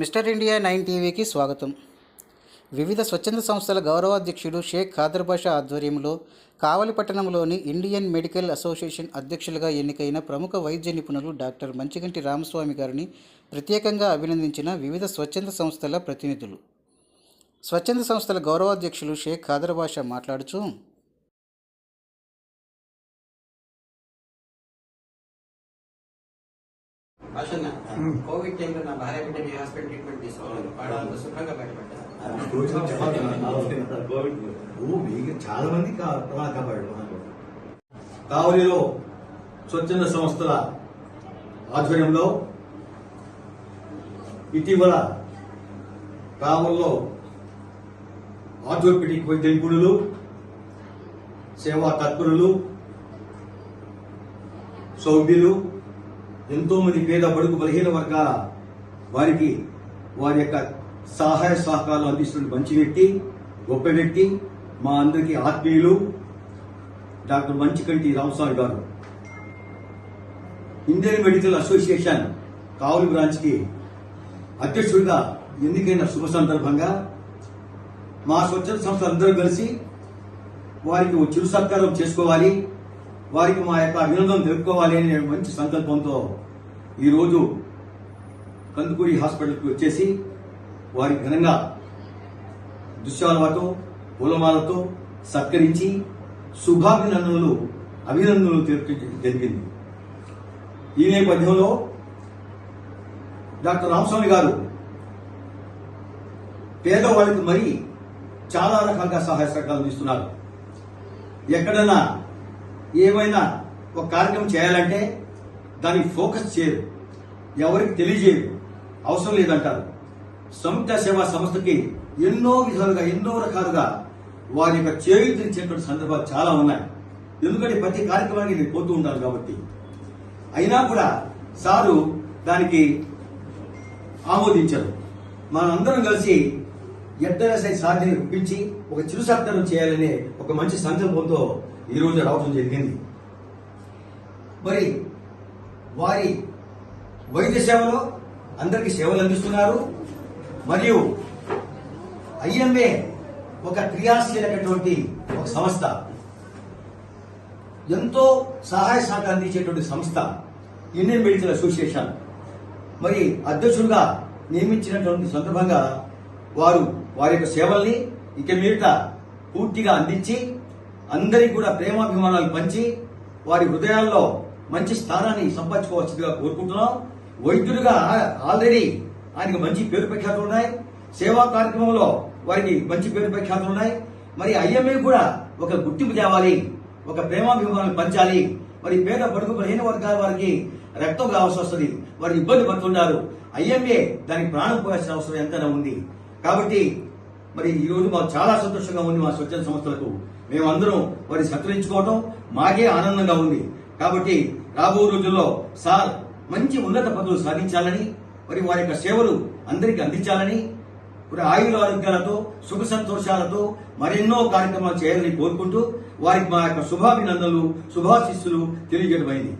Mister India nine టీవీకి స్వాగతం. వివిధ స్వచ్ఛంద సంస్థల గౌరవాధ్యక్షుడు షేక్ ఖాదర్ బాషా ఆధ్వర్యంలో కావలి పట్టణంలోని ఇండియన్ మెడికల్ అసోసియేషన్ అధ్యక్షులుగా ఎన్నికైన ప్రముఖ వైద్య నిపుణులు డాక్టర్ మంచిగంటి రామస్వామి గారిని ప్రత్యేకంగా అభినందించిన వివిధ స్వచ్ఛంద సంస్థల ప్రతినిధులు. స్వచ్ఛంద సంస్థల గౌరవాధ్యక్షులు షేక్ ఖాదర్ బాషా మాట్లాడుతూ కోవిడ్ టైంలో నా భార్య బిడ్డని హాస్పిటల్ ట్రీట్మెంట్ తీసుకోవాలి. వాడు శుభ్రంగా బయటపడ్డారు కోవిడ్ చాలా మంది కా- ప్రాణాలు కాపాడాడు మనకు. కావలిలో స్వచ్ఛంద సంస్థల ఆధ్వర్యంలో ఇటీవల కావల్లో ఆర్థోపెడిక్ వైద్య నిపుణులు సేవా తత్పరులు సౌభ్యులు ఎంతో మంది పేద బడుగు బలహీన వర్గాల వారికి వారి యొక్క సహాయ సహకారాలు అందిస్తున్న మంచి వ్యక్తి గొప్ప వ్యక్తి మా అందరికీ ఆత్మీయులు డాక్టర్ మంచికంటి రామస్వామి గారు. ఇండియన్ మెడికల్ అసోసియేషన్ కావలి బ్రాంచ్కి అధ్యక్షుడిగా ఎన్నికైన శుభ సందర్భంగా మా స్వచ్ఛంద సంస్థ అందరూ కలిసి వారికి చిరు సత్కారం చేసుకోవాలి. వారికి మా యొక్క వినోదం తెలుపుకోవాలి అనే మంచి సంకల్పంతో ఈరోజు కందుకూరి హాస్పిటల్కి వచ్చేసి వారి ఘనంగా దుశ్శాలతో పూలమాలతో సత్కరించి శుభాభినందనలు అభినందనలు తెలుపు జరిగింది. ఈ నేపథ్యంలో డాక్టర్ రామస్వామి గారు పేదవాళ్ళకి మరి చాలా రకాలుగా సహాయ సహకారాలు ఇస్తున్నారు ఎక్కడన్నా ఏమైనా ఒక కార్యక్రమం చేయాలంటే దానికి ఫోకస్ చేయరు. ఎవరికి తెలియజేయరు. అవసరం లేదంటారు. సంయుక్త సేవా సంస్థకి ఎన్నో విధాలుగా ఎన్నో రకాలుగా వారి యొక్క చేయుతించేటువంటి సందర్భాలు చాలా ఉన్నాయి. ఎందుకంటే ప్రతి కార్యక్రమానికి నేను పోతూ ఉంటాను కాబట్టి. అయినా కూడా సారు దానికి ఆమోదించారు. మనందరం కలిసి ఎద్దరసై సాధిని రూపించి ఒక చిరు సత్కారం చేయాలనే ఒక మంచి సంకల్పంతో ఈ రోజు రావడం జరిగింది. మరి వారి వైద్య సేవలో అందరికీ సేవలు అందిస్తున్నారు. మరియు ఐఎంఏ ఒక క్రియాశీలకటువంటి ఒక సంస్థ. ఎంతో సహాయ సహకారం అందించేటువంటి సంస్థ ఇండియన్ మెడికల్ అసోసియేషన్. మరి అధ్యక్షుడిగా నియమించినటువంటి సందర్భంగా వారు వారి యొక్క సేవల్ని ఇక మీదట పూర్తిగా అందించి అందరికీ కూడా ప్రేమాభిమానాలు పంచి వారి హృదయాల్లో మంచి స్థానాన్ని సంపాదించుకోవచ్చుగా కోరుకుంటున్నాం. వైద్యుడిగా ఆల్రెడీ ఆయనకు మంచి పేరు ప్రఖ్యాతులు ఉన్నాయి. సేవా కార్యక్రమంలో వారికి మంచి పేరు ప్రఖ్యాతులు ఉన్నాయి. మరి ఐఎంఏ కూడా ఒక గుర్తింపు తేవాలి ఒక ప్రేమాభిమానాలు పంచాలి. మరి పేద బడుగు బలహీన వర్గాల వారికి రక్తం కావాల్సి వస్తుంది వారు ఇబ్బంది పడుతున్నారు. ఐఎంఏ దానికి ప్రాణం పోయాల్సిన అవసరం ఎంతైనా ఉంది. కాబట్టి మరి ఈరోజు మాకు చాలా సంతోషంగా ఉంది మా స్వచ్ఛంద సంస్థలకు. మేమందరం వారి సత్కరించుకోవటం మాకే ఆనందంగా ఉంది. కాబట్టి రాబో రోజుల్లో సార్ మంచి ఉన్నత పదవులు సాధించాలని మరి వారి యొక్క సేవలు అందరికీ అందించాలని మరి ఆయుర ఆరోగ్యాలతో సుఖ సంతోషాలతో మరెన్నో కార్యక్రమాలు చేయాలని కోరుకుంటూ వారికి మా యొక్క శుభాభినందనలు శుభాశిస్సులు తెలియజేయడమైంది